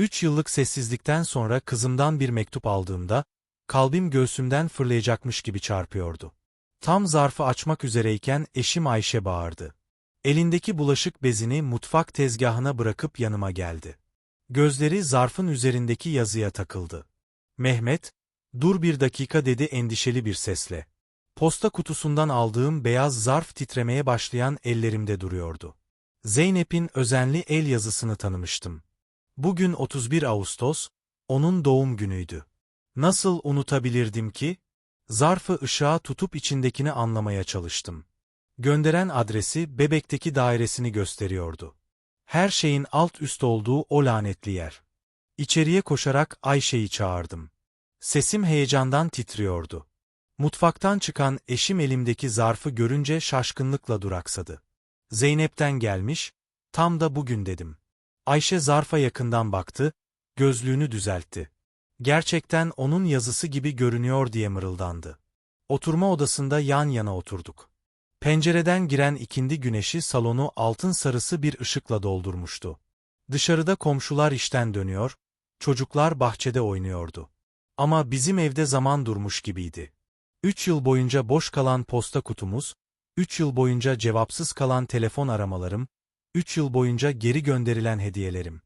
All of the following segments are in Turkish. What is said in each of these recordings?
Üç yıllık sessizlikten sonra kızımdan bir mektup aldığımda, kalbim göğsümden fırlayacakmış gibi çarpıyordu. Tam zarfı açmak üzereyken eşim Ayşe bağırdı. Elindeki bulaşık bezini mutfak tezgahına bırakıp yanıma geldi. Gözleri zarfın üzerindeki yazıya takıldı. Mehmet, dur bir dakika dedi endişeli bir sesle. Posta kutusundan aldığım beyaz zarf titremeye başlayan ellerimde duruyordu. Zeynep'in özenli el yazısını tanımıştım. Bugün 31 Ağustos, onun doğum günüydü. Nasıl unutabilirdim ki? Zarfı ışığa tutup içindekini anlamaya çalıştım. Gönderen adresi bebekteki dairesini gösteriyordu. Her şeyin alt üst olduğu o lanetli yer. İçeriye koşarak Ayşe'yi çağırdım. Sesim heyecandan titriyordu. Mutfaktan çıkan eşim elimdeki zarfı görünce şaşkınlıkla duraksadı. Zeynep'ten gelmiş, tam da bugün dedim. Ayşe zarfa yakından baktı, gözlüğünü düzeltti. Gerçekten onun yazısı gibi görünüyor diye mırıldandı. Oturma odasında yan yana oturduk. Pencereden giren ikindi güneşi salonu altın sarısı bir ışıkla doldurmuştu. Dışarıda komşular işten dönüyor, çocuklar bahçede oynuyordu. Ama bizim evde zaman durmuş gibiydi. Üç yıl boyunca boş kalan posta kutumuz, üç yıl boyunca cevapsız kalan telefon aramalarım, üç yıl boyunca geri gönderilen hediyelerim.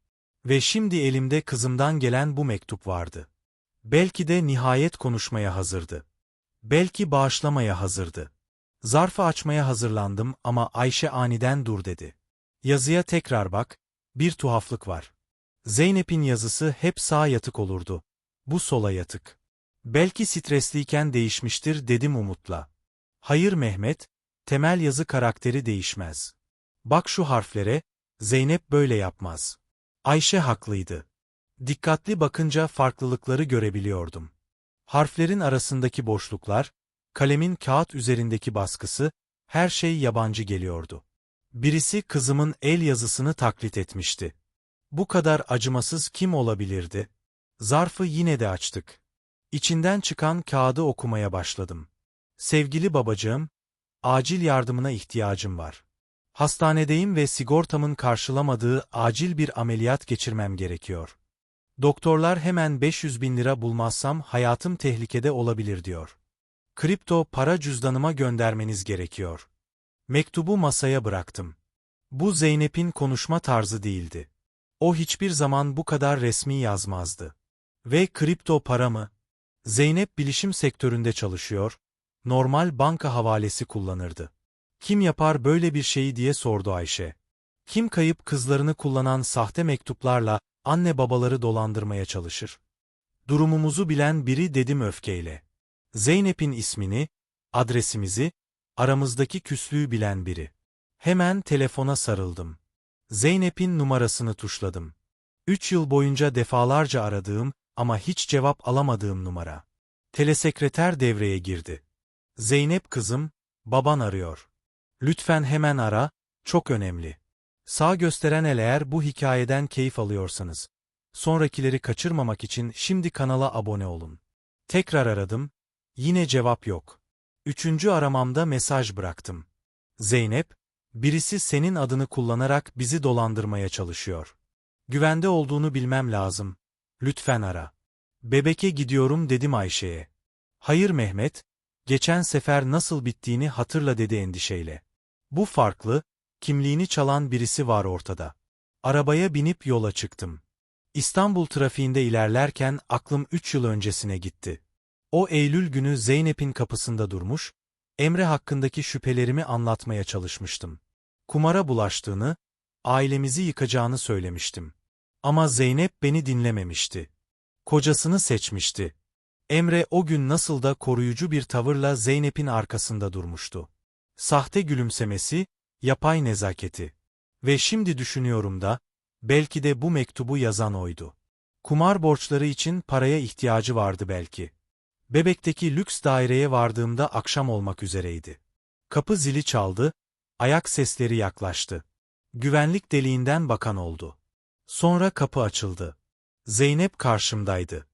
Ve şimdi elimde kızımdan gelen bu mektup vardı. Belki de nihayet konuşmaya hazırdı. Belki bağışlamaya hazırdı. Zarfı açmaya hazırlandım ama Ayşe aniden dur dedi. Yazıya tekrar bak, bir tuhaflık var. Zeynep'in yazısı hep sağ yatık olurdu. Bu sola yatık. Belki stresliyken değişmiştir dedim umutla. Hayır Mehmet, temel yazı karakteri değişmez. Bak şu harflere, Zeynep böyle yapmaz. Ayşe haklıydı. Dikkatli bakınca farklılıkları görebiliyordum. Harflerin arasındaki boşluklar, kalemin kağıt üzerindeki baskısı, her şey yabancı geliyordu. Birisi kızımın el yazısını taklit etmişti. Bu kadar acımasız kim olabilirdi? Zarfı yine de açtık. İçinden çıkan kağıdı okumaya başladım. Sevgili babacığım, acil yardımına ihtiyacım var. Hastanedeyim ve sigortamın karşılamadığı acil bir ameliyat geçirmem gerekiyor. Doktorlar hemen 500 bin lira bulmazsam hayatım tehlikede olabilir diyor. Kripto para cüzdanıma göndermeniz gerekiyor. Mektubu masaya bıraktım. Bu Zeynep'in konuşma tarzı değildi. O hiçbir zaman bu kadar resmi yazmazdı. Ve kripto para mı? Zeynep bilişim sektöründe çalışıyor, normal banka havalesi kullanırdı. Kim yapar böyle bir şeyi diye sordu Ayşe. Kim kayıp kızlarını kullanan sahte mektuplarla anne babaları dolandırmaya çalışır? Durumumuzu bilen biri dedim öfkeyle. Zeynep'in ismini, adresimizi, aramızdaki küslüğü bilen biri. Hemen telefona sarıldım. Zeynep'in numarasını tuşladım. Üç yıl boyunca defalarca aradığım ama hiç cevap alamadığım numara. Telesekreter devreye girdi. Zeynep kızım, baban arıyor. Lütfen hemen ara, çok önemli. Sağ gösteren el eğer bu hikayeden keyif alıyorsanız. Sonrakileri kaçırmamak için şimdi kanala abone olun. Tekrar aradım, yine cevap yok. Üçüncü aramamda mesaj bıraktım. Zeynep, birisi senin adını kullanarak bizi dolandırmaya çalışıyor. Güvende olduğunu bilmem lazım. Lütfen ara. Bebeke gidiyorum dedim Ayşe'ye. Hayır Mehmet, geçen sefer nasıl bittiğini hatırla dedi endişeyle. Bu farklı, kimliğini çalan birisi var ortada. Arabaya binip yola çıktım. İstanbul trafiğinde ilerlerken aklım üç yıl öncesine gitti. O Eylül günü Zeynep'in kapısında durmuş, Emre hakkındaki şüphelerimi anlatmaya çalışmıştım. Kumara bulaştığını, ailemizi yıkacağını söylemiştim. Ama Zeynep beni dinlememişti. Kocasını seçmişti. Emre o gün nasıl da koruyucu bir tavırla Zeynep'in arkasında durmuştu. Sahte gülümsemesi, yapay nezaketi. Ve şimdi düşünüyorum da, belki de bu mektubu yazan oydu. Kumar borçları için paraya ihtiyacı vardı belki. Bebekteki lüks daireye vardığımda akşam olmak üzereydi. Kapı zili çaldı, ayak sesleri yaklaştı. Güvenlik deliğinden bakan oldu. Sonra kapı açıldı. Zeynep karşımdaydı.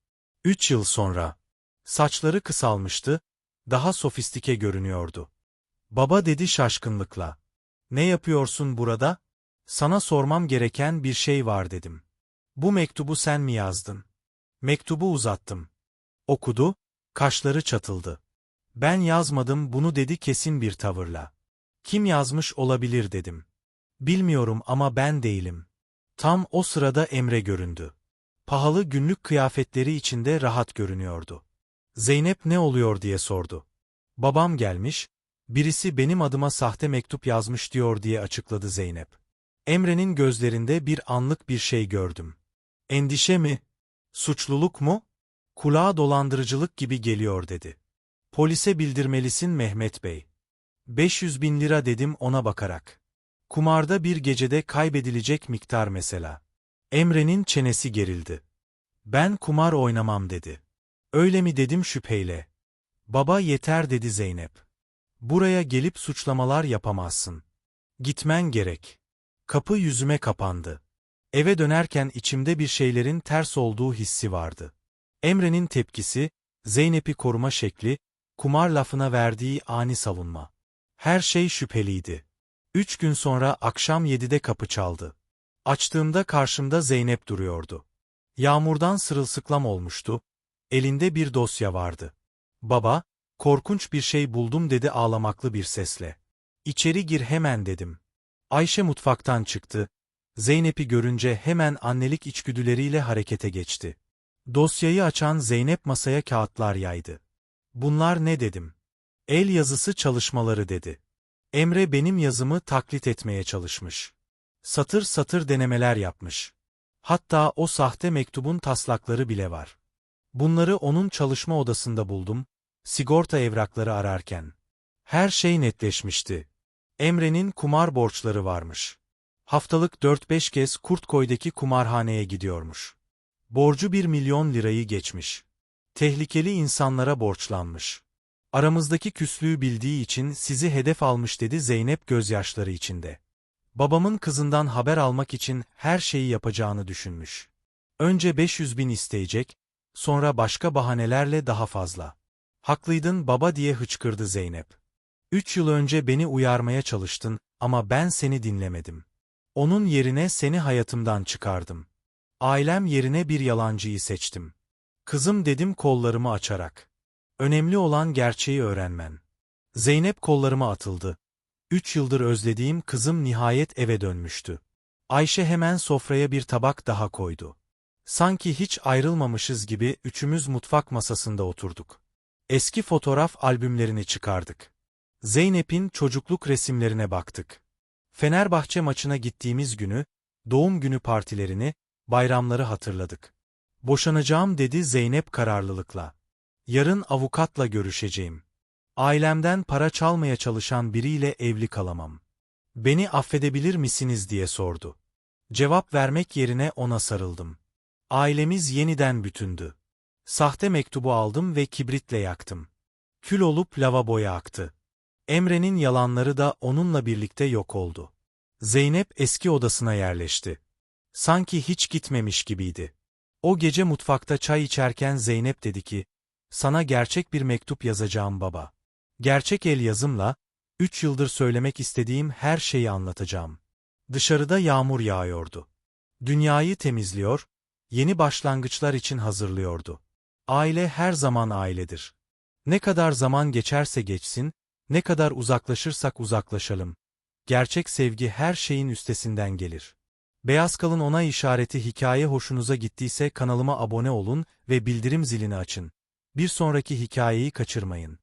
Üç yıl sonra. Saçları kısalmıştı, daha sofistike görünüyordu. Baba dedi şaşkınlıkla. Ne yapıyorsun burada? Sana sormam gereken bir şey var dedim. Bu mektubu sen mi yazdın? Mektubu uzattım. Okudu, kaşları çatıldı. Ben yazmadım bunu dedi kesin bir tavırla. Kim yazmış olabilir dedim. Bilmiyorum ama ben değilim. Tam o sırada Emre göründü. Pahalı günlük kıyafetleri içinde rahat görünüyordu. Zeynep ne oluyor diye sordu. Babam gelmiş, birisi benim adıma sahte mektup yazmış diyor diye açıkladı Zeynep. Emre'nin gözlerinde bir anlık bir şey gördüm. Endişe mi? Suçluluk mu? Kulağa dolandırıcılık gibi geliyor dedi. Polise bildirmelisin Mehmet Bey. 500 bin lira dedim ona bakarak. Kumarda bir gecede kaybedilecek miktar mesela. Emre'nin çenesi gerildi. Ben kumar oynamam dedi. Öyle mi dedim şüpheyle. Baba yeter dedi Zeynep. Buraya gelip suçlamalar yapamazsın. Gitmen gerek. Kapı yüzüme kapandı. Eve dönerken içimde bir şeylerin ters olduğu hissi vardı. Emre'nin tepkisi, Zeynep'i koruma şekli, kumar lafına verdiği ani savunma. Her şey şüpheliydi. Üç gün sonra akşam yedide kapı çaldı. Açtığımda karşımda Zeynep duruyordu. Yağmurdan sırılsıklam olmuştu, elinde bir dosya vardı. Baba, korkunç bir şey buldum dedi ağlamaklı bir sesle. İçeri gir hemen dedim. Ayşe mutfaktan çıktı. Zeynep'i görünce hemen annelik içgüdüleriyle harekete geçti. Dosyayı açan Zeynep masaya kağıtlar yaydı. Bunlar ne dedim? El yazısı çalışmaları dedi. Emre benim yazımı taklit etmeye çalışmış. Satır satır denemeler yapmış. Hatta o sahte mektubun taslakları bile var. Bunları onun çalışma odasında buldum, sigorta evrakları ararken. Her şey netleşmişti. Emre'nin kumar borçları varmış. Haftalık 4-5 kez Kurtkoy'daki kumarhaneye gidiyormuş. Borcu 1 milyon lirayı geçmiş. Tehlikeli insanlara borçlanmış. Aramızdaki küslüğü bildiği için sizi hedef almış dedi Zeynep gözyaşları içinde. Babamın kızından haber almak için her şeyi yapacağını düşünmüş. Önce 500 bin isteyecek, sonra başka bahanelerle daha fazla. Haklıydın baba diye hıçkırdı Zeynep. Üç yıl önce beni uyarmaya çalıştın ama ben seni dinlemedim. Onun yerine seni hayatımdan çıkardım. Ailem yerine bir yalancıyı seçtim. Kızım dedim kollarımı açarak. Önemli olan gerçeği öğrenmen. Zeynep kollarıma atıldı. Üç yıldır özlediğim kızım nihayet eve dönmüştü. Ayşe hemen sofraya bir tabak daha koydu. Sanki hiç ayrılmamışız gibi üçümüz mutfak masasında oturduk. Eski fotoğraf albümlerini çıkardık. Zeynep'in çocukluk resimlerine baktık. Fenerbahçe maçına gittiğimiz günü, doğum günü partilerini, bayramları hatırladık. Boşanacağım dedi Zeynep kararlılıkla. Yarın avukatla görüşeceğim. Ailemden para çalmaya çalışan biriyle evli kalamam. Beni affedebilir misiniz diye sordu. Cevap vermek yerine ona sarıldım. Ailemiz yeniden bütündü. Sahte mektubu aldım ve kibritle yaktım. Kül olup lavaboya aktı. Emre'nin yalanları da onunla birlikte yok oldu. Zeynep eski odasına yerleşti. Sanki hiç gitmemiş gibiydi. O gece mutfakta çay içerken Zeynep dedi ki, sana gerçek bir mektup yazacağım baba. Gerçek el yazımla, üç yıldır söylemek istediğim her şeyi anlatacağım. Dışarıda yağmur yağıyordu. Dünyayı temizliyor, yeni başlangıçlar için hazırlıyordu. Aile her zaman ailedir. Ne kadar zaman geçerse geçsin, ne kadar uzaklaşırsak uzaklaşalım. Gerçek sevgi her şeyin üstesinden gelir. Beyaz kalın ona işareti hikaye hoşunuza gittiyse kanalıma abone olun ve bildirim zilini açın. Bir sonraki hikayeyi kaçırmayın.